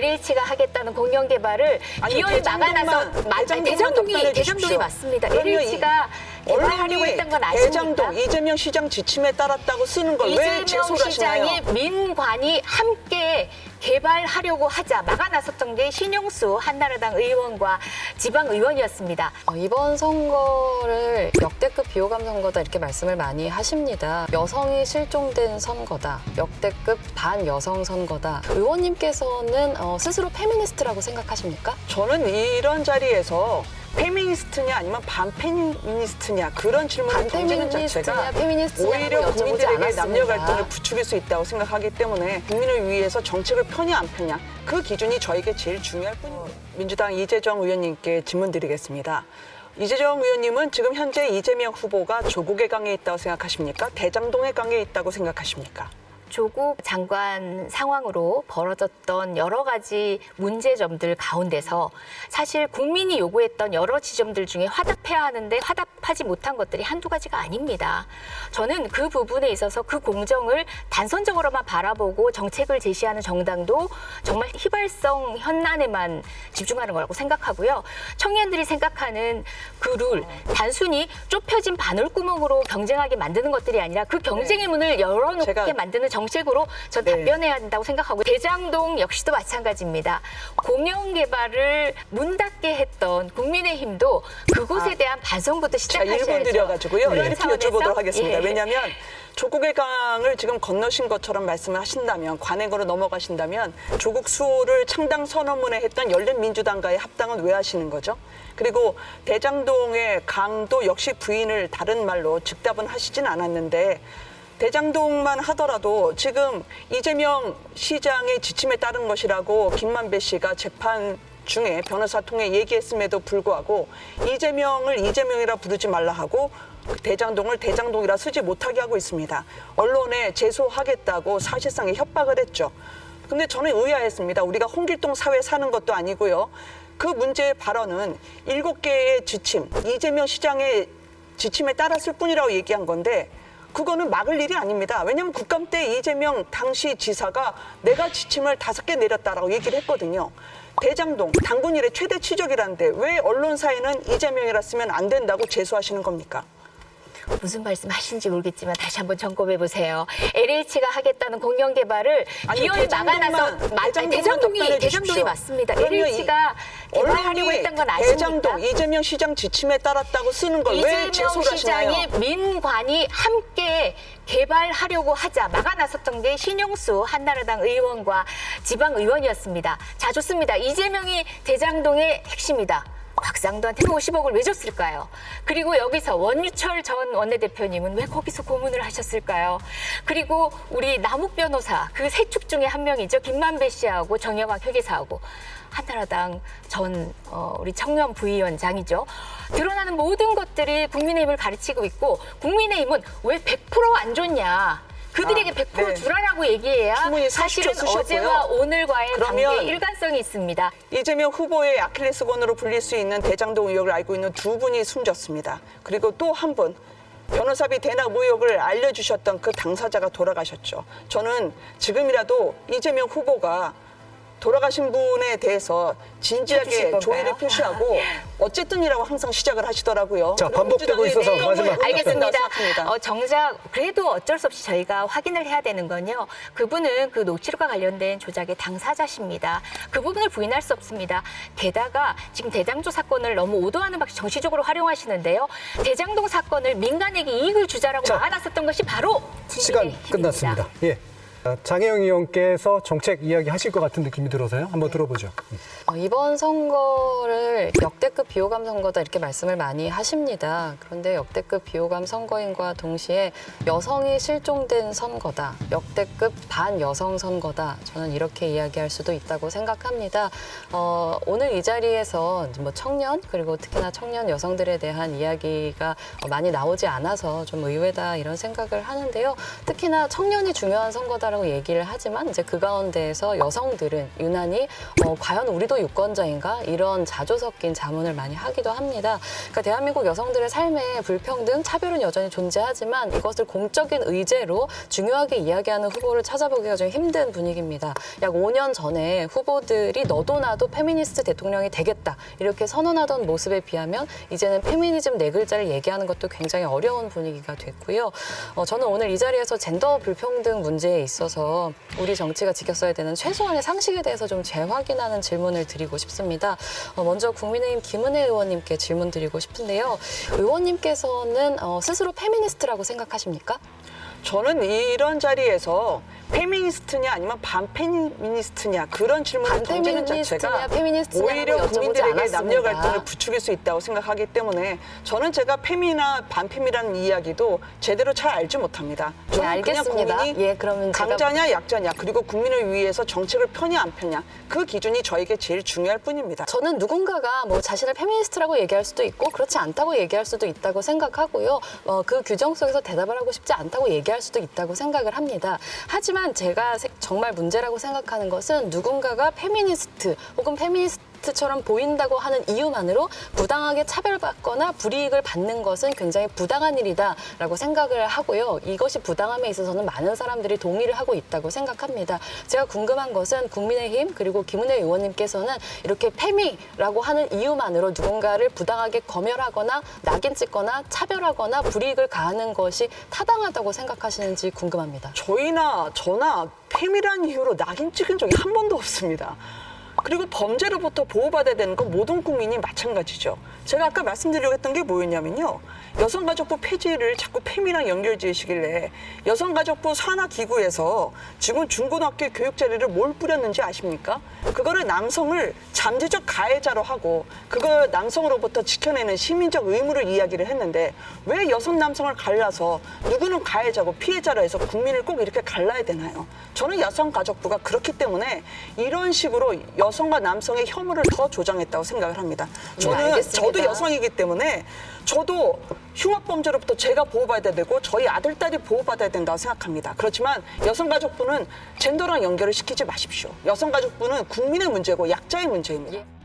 LH가 하겠다는 공영 개발을 아니, 기어이 대장동만, 막아나서 마- 대장동만 대장동이 대장동이 주십시오. 맞습니다. 그럼요, LH가 개발하려고 언론이 했던 건 아십니까? 대장동 이재명 시장 지침에 따랐다고 쓰는 걸 왜 이재명 제소를 하시나요? 시장이 민관이 함께 개발하려고 하자 막아 나섰던 게 신용수 한나라당 의원과 지방 의원이었습니다. 어, 이번 선거를 역대급 비호감 선거다 이렇게 말씀을 많이 하십니다. 여성이 실종된 선거다. 역대급 반여성 선거다. 의원님께서는 어, 스스로 페미니스트라고 생각하십니까? 저는 이런 자리에서 페미니스트냐 아니면 반페미니스트냐 그런 질문을 던지는 자체가 페미니스트냐 오히려 국민들에게. 남녀 갈등을 부추길 수 있다고 생각하기 때문에 국민을 위해서 정책을 펴냐 안 펴냐 그 기준이 저에게 제일 중요할 뿐입니다. 민주당 이재정 의원님께 질문 드리겠습니다. 이재정 의원님은 지금 현재 이재명 후보가 조국의 강에 있다고 생각하십니까? 대장동의 강에 있다고 생각하십니까? 조국 장관 상황으로 벌어졌던 여러 가지 문제점들 가운데서 사실 국민이 요구했던 여러 지점들 중에 화답해야 하는데 화답하지 못한 것들이 한두 가지가 아닙니다. 저는 그 부분에 있어서 그 공정을 단선적으로만 바라보고 정책을 제시하는 정당도 정말 휘발성 현안에만 집중하는 거라고 생각하고요. 청년들이 생각하는 그 룰, 단순히 좁혀진 바늘구멍으로 경쟁하게 만드는 것들이 아니라 그 경쟁의 문을 열어놓게 만드는 정 책으로 전 네. 답변해야 한다고 생각하고 대장동 역시도 마찬가지입니다. 공영 개발을 문 닫게 했던 국민의힘도 그곳에 아. 대한 반성부터 제가 시작하셔야죠. 1분 드려가지고요. 그런 이렇게 여쭤보도록 하겠습니다. 예. 왜냐하면 조국의 강을 지금 건너신 것처럼 말씀을 하신다면 관행으로 넘어가신다면 조국 수호를 창당 선언문에 했던 열린민주당과의 합당은 왜 하시는 거죠? 그리고 대장동의 강도 역시 부인을 다른 말로 즉답은 하시진 않았는데 대장동만 하더라도 지금 이재명 시장의 지침에 따른 것이라고 김만배 씨가 재판 중에 변호사 통해 얘기했음에도 불구하고 이재명을 이재명이라 부르지 말라 하고 대장동을 대장동이라 쓰지 못하게 하고 있습니다. 언론에 제소하겠다고 사실상의 협박을 했죠. 근데 저는 의아했습니다. 우리가 홍길동 사회 사는 것도 아니고요. 그 문제의 발언은 일곱 개의 지침, 이재명 시장의 지침에 따랐을 뿐이라고 얘기한 건데 그거는 막을 일이 아닙니다. 왜냐하면 국감 때 이재명 당시 지사가 내가 지침을 다섯 개 내렸다라고 얘기를 했거든요. 대장동 당군 일의 최대 치적이라는데 왜 언론사에는 이재명이라 쓰면 안 된다고 제소하시는 겁니까? 무슨 말씀하시는지 모르겠지만 다시 한번 점검해 보세요. LH가 하겠다는 공영 개발을 아니, 대장동만- 마- 아니, 대장동만 대장동이 답변해 대장동이 주십시오. 맞습니다. 그럼요, LH가 개발하려고 했던 건 아십니까? 대장동 이재명 시장 지침에 따랐다고 쓰는 걸 왜 이재명 제소를 하시나요? 시장이 민관이 함께 개발하려고 하자 막아 나섰던 게 신용수 한나라당 의원과 지방 의원이었습니다. 자 좋습니다. 이재명이 대장동의 핵심이다. 곽상도한테 50억을 왜 줬을까요? 그리고 여기서 원유철 전 원내대표님은 왜 거기서 고문을 하셨을까요? 그리고 우리 남욱 변호사 그 세 축 중에 한 명이죠. 김만배 씨하고 정영학 회계사하고 한나라당 전 어, 우리 청년 부위원장이죠. 드러나는 모든 것들이 국민의힘을 가르치고 있고 국민의힘은 왜 100%안 줬냐? 그들에게 아, 100% 네. 주라라고 얘기해야 충분히 40초 사실은 쓰셨고요. 어제와 오늘과의 그러면 관계에 일관성이 있습니다. 이재명 후보의 아킬레스건으로 불릴 수 있는 대장동 의혹을 알고 있는 두 분이 숨졌습니다. 그리고 또 한 분. 변호사비 대납 의혹을 알려주셨던 그 당사자가 돌아가셨죠. 저는 지금이라도 이재명 후보가 돌아가신 분에 대해서 진지하게? 조의를 표시하고 어쨌든이라고 항상 시작을 하시더라고요. 자, 반복되고 있어서 마지막. 알겠습니다. 어, 정작 그래도 어쩔 수 없이 저희가 확인을 해야 되는 건요. 그분은 그 녹취록과 관련된 조작의 당사자십니다. 그 부분을 부인할 수 없습니다. 게다가 지금 대장조 사건을 너무 오도하는 방식 정치적으로 활용하시는데요. 대장동 사건을 민간에게 이익을 주자라고 자, 막아놨었던 것이 바로 시간. 끝났습니다. 예. 아, 장혜영 의원께서 정책 이야기 하실 것 같은 느낌이 들어서요. 한번 들어보죠. 어, 이번 선거를 역대급 비호감 선거다 이렇게 말씀을 많이 하십니다. 그런데 역대급 비호감 선거인과 동시에 여성이 실종된 선거다. 역대급 반여성 선거다. 저는 이렇게 이야기할 수도 있다고 생각합니다. 어, 오늘 이 자리에서 뭐 청년 그리고 특히나 청년 여성들에 대한 이야기가 어, 많이 나오지 않아서 좀 의외다 이런 생각을 하는데요. 특히나 청년이 중요한 선거다. 된다라고 얘기를 하지만 이제 그 가운데에서 여성들은 유난히 어, 과연 우리도 유권자인가 이런 자조 섞인 자문을 많이 하기도 합니다. 그러니까 대한민국 여성들의 삶에 불평등, 차별은 여전히 존재하지만 이것을 공적인 의제로 중요하게 이야기하는 후보를 찾아보기가 좀 힘든 분위기입니다. 약 5년 전에 후보들이 너도 나도 페미니스트 대통령이 되겠다 이렇게 선언하던 모습에 비하면 이제는 페미니즘 네 글자를 얘기하는 것도 굉장히 어려운 분위기가 됐고요. 어, 저는 오늘 이 자리에서 젠더 불평등 문제에 있어 서 우리 정치가 지켰어야 되는 최소한의 상식에 대해서 좀 재확인하는 질문을 드리고 싶습니다. 어, 먼저 국민의힘 김은혜 의원님께 질문 드리고 싶은데요. 의원님께서는 어, 스스로 페미니스트라고 생각하십니까? 저는 이런 자리에서 페미니스트냐 아니면 반페미니스트냐 그런 질문을 던지는 자체가 오히려 국민들에게 남녀. 갈등을 부추길 수 있다고 생각하기 때문에 저는 제가 페미나 반페미라는 이야기도 제대로 잘 알지 못합니다. 네, 저는 알겠습니다. 그냥 국민이 예, 그러면 제가- 강자냐 약자냐 그리고 국민을 위해서 정책을 펴냐 안 펴냐 그 기준이 저에게 제일 중요할 뿐입니다. 저는 누군가가 뭐 자신을 페미니스트라고 얘기할 수도 있고 그렇지 않다고 얘기할 수도 있다고 생각하고요. 어, 그 규정 속에서 대답을 하고 싶지 않다고 얘기할 수도 있다고 생각을 합니다. 하지만 제가 세- 정말 문제라고 생각하는 것은 누군가가 페미니스트 혹은 페미니스트 처럼 보인다고 하는 이유만으로 부당하게 차별받거나 불이익을 받는 것은 굉장히 부당한 일이다라고 생각을 하고요. 이것이 부당함에 있어서는 많은 사람들이 동의를 하고 있다고 생각합니다. 제가 궁금한 것은 국민의힘 그리고 김은혜 의원님께서는 이렇게 페미라고 하는 이유만으로 누군가를 부당하게 검열하거나 낙인 찍거나 차별하거나 불이익을 가하는 것이 타당하다고 생각하시는지 궁금합니다. 저희나 저나 페미란 이유로 낙인 찍은 적이 한 번도 없습니다. 그리고 범죄로부터 보호받아야 되는 건 모든 국민이 마찬가지죠. 제가 아까 말씀드리려고 했던 게 뭐였냐면요. 여성가족부 폐지를 자꾸 페미랑 연결 지으시길래 여성가족부 산하기구에서 지금 중고등학교 교육 자리를 뭘 뿌렸는지 아십니까? 그거를 남성을 잠재적 가해자로 하고 그걸 남성으로부터 지켜내는 시민적 의무를 이야기를 했는데 왜 여성 남성을 갈라서 누구는 가해자고 피해자로 해서 국민을 꼭 이렇게 갈라야 되나요? 저는 여성가족부가 그렇기 때문에 이런 식으로 여 성과 남성의 혐오를 더 조장했다고 생각을 합니다. 저는 네, 알겠습니다. 저도 여성이기 때문에 저도 흉악범죄로부터 제가 보호받아야 되고 저희 아들, 딸이 보호받아야 된다고 생각합니다. 그렇지만 여성가족부는 젠더랑 연결을 시키지 마십시오. 여성가족부는 국민의 문제고 약자의 문제입니다. 예.